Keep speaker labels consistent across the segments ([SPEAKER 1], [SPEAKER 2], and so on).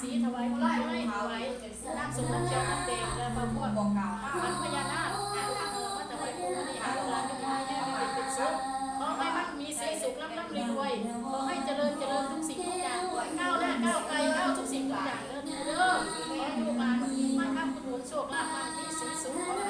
[SPEAKER 1] สีถวา
[SPEAKER 2] ยไล่
[SPEAKER 1] ไม้ถวายน้ำ
[SPEAKER 2] สมบัติ
[SPEAKER 1] เจ้าเต็ม
[SPEAKER 2] แล้
[SPEAKER 1] วพระพุ
[SPEAKER 2] ทธบอกกล่าวมั
[SPEAKER 1] นพญานาคอ่านทางเออว่า
[SPEAKER 2] จะไป
[SPEAKER 1] ปูมันนี่
[SPEAKER 2] อ่า
[SPEAKER 1] นร้านที่มาแย่ไปเป็นสุขขอให้มันมีสีสุขร่ำร่ำรวยขอให้เจริญเจริญทุกสิ่งทุกอย่างก้าวหน้ก้าวไกลก้าวทุกสิ่งทุกอย่างเริ่มเริ่
[SPEAKER 2] มอให้ลูกา Coba mandi.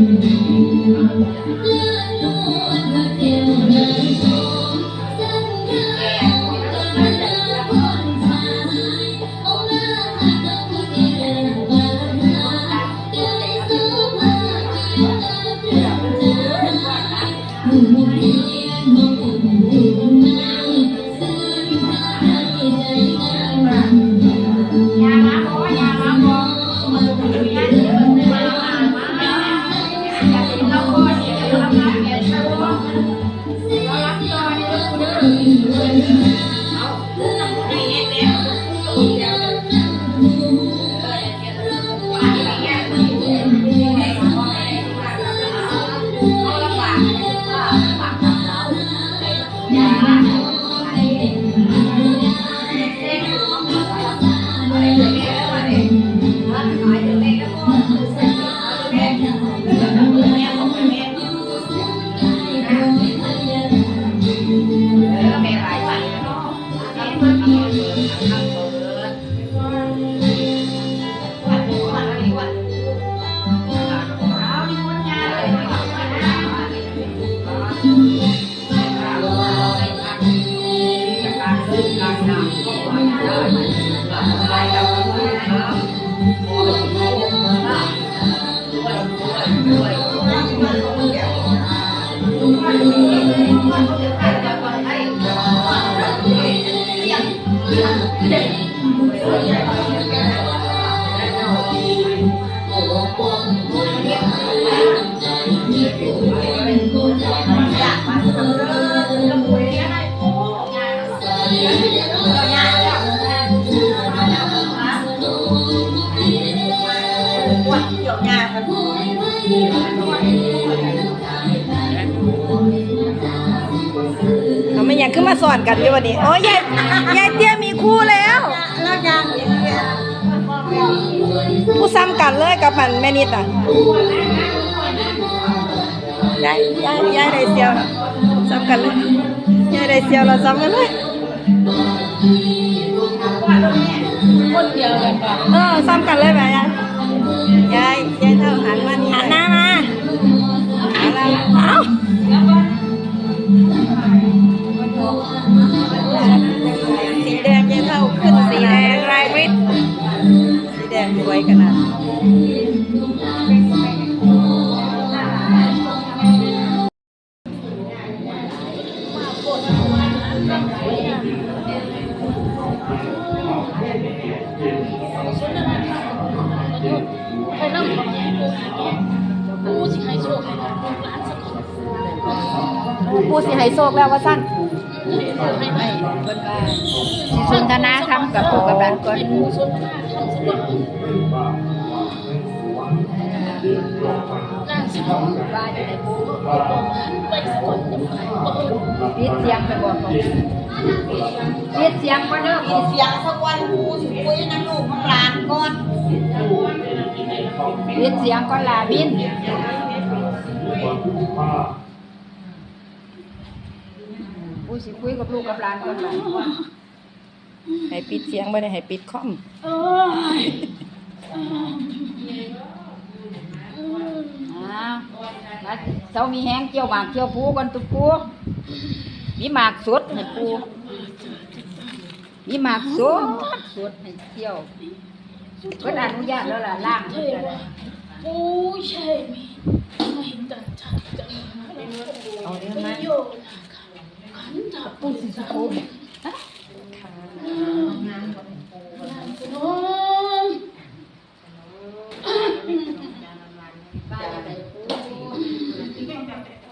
[SPEAKER 2] You. ทำ
[SPEAKER 3] ไมยังขึ้นมาสอนกันอยู่วันนี้ โอ้ยยายยายเตี้ย ซ้ำกันเลยกับมันแม่นิดอะยายยายยายได้เซียวซ้ำกันเลยยายได้เซียวเราซ้ำกันเลย
[SPEAKER 1] คนเดียวเลยปะ
[SPEAKER 3] เออซ้ำกันเลยแหมยายยายยายเท่าหันมานี่หันหน้ามาเอา กันนะ
[SPEAKER 1] ไปนั่งกับกูให้โชคให้ลูกหลานสัก
[SPEAKER 3] กูสิให้โชคแล้วว่าสั้น
[SPEAKER 1] พิ่
[SPEAKER 3] สุนทนาทำกับผู้กับหลานก่อน
[SPEAKER 2] ปิดเสียงไปบอก่อนปิดเสียงก็เด้ะปิดเสียงสักวันกูสุดยนะลูกหลานก่อนปิดเสียงก็ลาบิน สิคุยกับลูกกับหลานก่อนล่ะ
[SPEAKER 3] ให้ปิดเสียงบ่ได้ให้ปิดคอม
[SPEAKER 1] เอ้ย
[SPEAKER 2] อ้าวมาเจ้ามีแห้งเกี่ยวหมากเกี่ยวปูก่อนตุกปูมีหมากสดให้ปูมีหมากสดสดให้เกี่ยวเพิ่นอนุญาตแล้วล่ะล่าง
[SPEAKER 1] เท
[SPEAKER 2] เพิ่นก็
[SPEAKER 1] วะ
[SPEAKER 2] ได้
[SPEAKER 1] ปูใช่มีไม่ตัดชัดจัง
[SPEAKER 2] เอาเรื่อง
[SPEAKER 1] ไป
[SPEAKER 2] มา
[SPEAKER 1] โยนขันตา ปูสิสกุลน้อง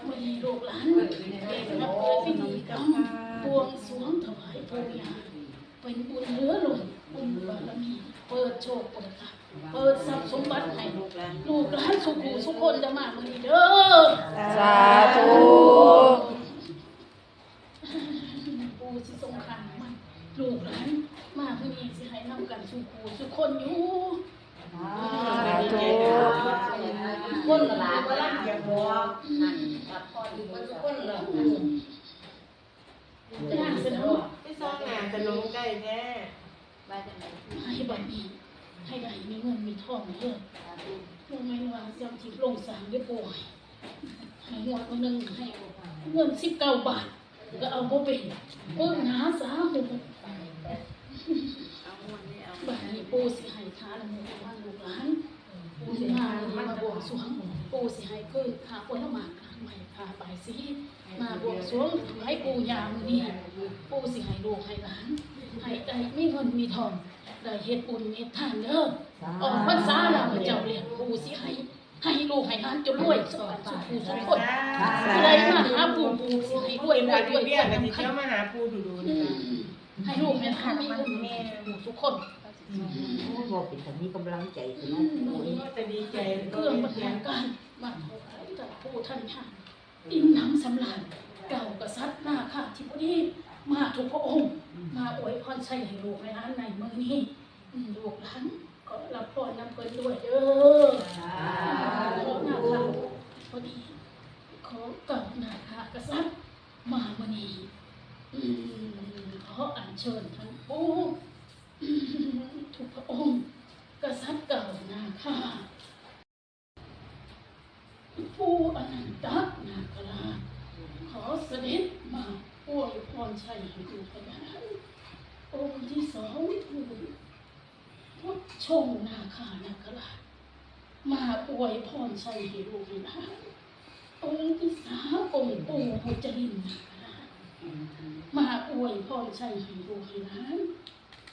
[SPEAKER 1] วันนี้ลูกหลานเด็กนับพิธีกรรมบวงสรวงถวายปู่ย่าเป็นบุญเหลือล้นบุญบารมีเปิดโชคเปิดลาภเปิดทรัพย์สมบัติให้ลูกหลานลูกหลานสุขุสุขคนจะมาวันนี้เด้อ
[SPEAKER 3] สาธุ
[SPEAKER 1] ปูสิสงครามมัน ลูกหลานมาเพื่อนี้สิให้นำกันสู่ปูสุคนอยู่
[SPEAKER 3] สาธุ
[SPEAKER 2] คนหลานก็รักอย่าบอกนั่นรับพรอยู่เพิ่นทุคนเลย
[SPEAKER 1] ย่างสนอ
[SPEAKER 4] ที่ซองหนาจะลงใกล้แท้
[SPEAKER 2] ว่าจังได๋
[SPEAKER 1] ให้บัดนี้ให้ได้มีเงินมีทองเด้อลูกไม่ว่าเสียมทิพย์ลงสางได้ป่วยให้งวดวันหนึ่งให้เงินสิบเก้าบาท ก็เอาบ่เป็นเพิ่งหาสาหุ บาดนี้ปูสิให้ทานหมู่บ้านลูกหลานปูสิมามาบวงสรวงปูสิให้คือขาป่วยละหมากขาใหม่ขาใบายสีมาบวงสรวงให้ปูยามอนี้ปูสิให้ลูกให้หลานให้ได้มีเงินมีทองได้เฮ็ดบุญเฮ็ดทานเด้อออกพรรษาแล้วพระเจ้าเรียกปูสิให้ให้ลูกให้หลานจนรวยสุขสุขสุขคนอะไรมาหาปูปูสิให้รวยรวยรวย
[SPEAKER 4] เบี้
[SPEAKER 1] ร
[SPEAKER 4] ย
[SPEAKER 1] วย
[SPEAKER 4] กันที่
[SPEAKER 1] ให้
[SPEAKER 4] เที่ยวมาหาปูดูดู
[SPEAKER 1] อื
[SPEAKER 4] นะ
[SPEAKER 1] ม ให้ลูกให้หลานมีเงินมีทุกคน
[SPEAKER 5] บอกเป็นคนมีกำลังใจขนาดนี้
[SPEAKER 4] ก็จะดีใจ
[SPEAKER 1] เครื่องบรรณาการมาถวายต่อผู้ท่านค่ะอิ่มหนำสำราญเก่ากษัตริย์หน้าข้าที่พอดีมาทุกพระองค์ มาอวยพรใช้ให้ลูกให้านในเมืองนี้ลูกหลานก็รับพรนำเพิ่นด้วยเด้อหน้าข้าพอดีขอเก่าหน้าข้ากษัตริย์มาเมื่อนี้ ขออัญเชิญท่านปู่ทุกพระองค์กษัตริย์เก่านาข้าผู้อนันตนาคราชขอเสด็จมาอวยพรชัยให้ดูพยานองค์ที่สองผู้พุทธชงนาคานาคราชมาอวยพรชัยให้ดูพยานองค์ที่สามองค์ปู่พุจรินนาค มาอวยพรชัยให้ดูพยาน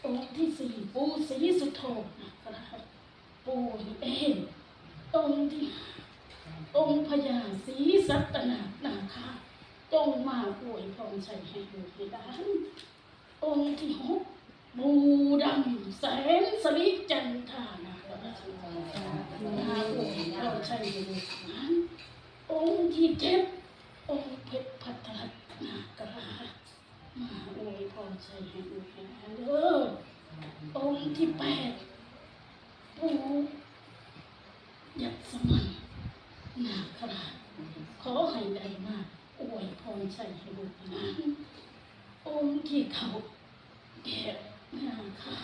[SPEAKER 1] องค์ที่สี่ปูศรีสุโธนะครับปูเององค์ที่ห้าองค์พญาศรีสัตนานาคาจงมาอวยพรชัยให้ดูให้ได้องค์ที่หกบูดำแสนสลิจันทานาครามาอวยพรชัยให้ดูให้ได้องค์ที่เจ็ดองค์เพชรพัทรนาคราช มาอวยพรชัยให้ดูให้ได้ เด้อองค์ที่แปดปู่ยัดสมันนาคราชขอให้ได้มาอวยพรชัยให้ดูให้ได้องค์ที่เขาแก่นาคา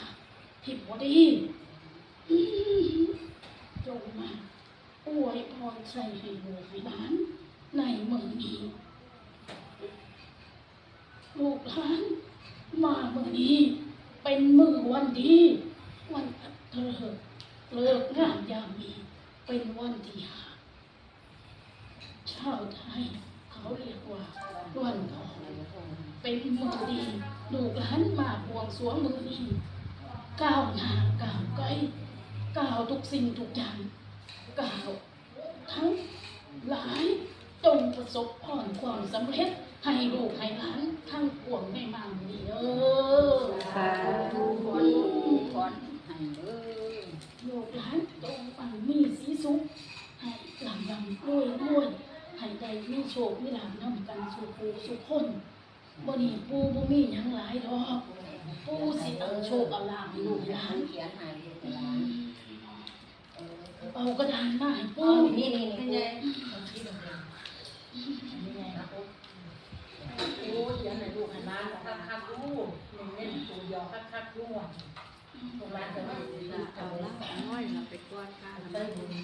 [SPEAKER 1] ที่พอดีจงมาอวยพรชัยให้ดูให้ได้ในเมืองนี้ลูกหลาน มาเมื่อนี้ เป็นมือวันดี วันอัตเลิกเลิกงามยามมีเป็นวันที่หาชาวไทยเขาเรียกว่าวันทองเป็นมือดีลูกหลานมาบวงสรวงมือนี้ก้าวหน้าก้าวไกลก้าวทุกสิ่งทุกอย่างก้าวทั้งหลาย ประสบพรความสำเร็จ ให้ลูกให้หลานทั้งปวงไม่มาดีเด้อ
[SPEAKER 3] สาธุ
[SPEAKER 2] พรพรให้เด้อ
[SPEAKER 1] ลูกหลานจงฟังมีสีสุขให้หลังลำด้วยด้วยให้ได้มีโชคมีลาภนำกันสู่ผู้สู่คนบ่นี่ปูบ่มีหยังหลายดอกปูสิเอาโชคเอาลาภให้ลูกหลาน
[SPEAKER 2] เขียนให้ลูกหลาน
[SPEAKER 1] เอากระดานมาให้ปู
[SPEAKER 2] นี่นี่นี่
[SPEAKER 4] โอ้ยยังไงลูกให้ร้านคักคักลูกเน้นๆตัวยอคักคักลูกตรงร้านจะไม่ดีนะ
[SPEAKER 3] เอาละน้อยเราไปกวนข้า
[SPEAKER 4] ได้
[SPEAKER 3] แล้ว
[SPEAKER 4] บุญ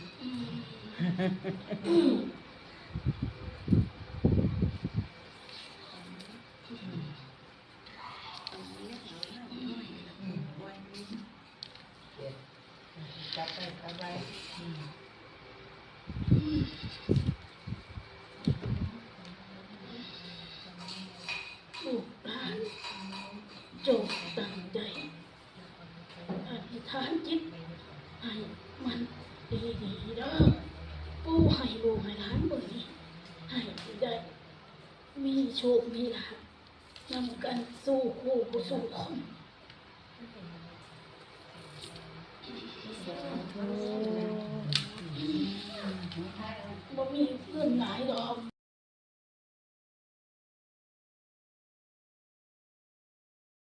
[SPEAKER 5] จับไปจับไป
[SPEAKER 1] ลูกหลาน จงตั้งใจอธิษฐานจิตให้มันดีๆเด้อปูให้ลูกให้หลานเบิ่งนี้ให้ได้มีโชคมีลาภนำกันสู้คู่ผู้สู้คนบ่มีเงินหลายดอก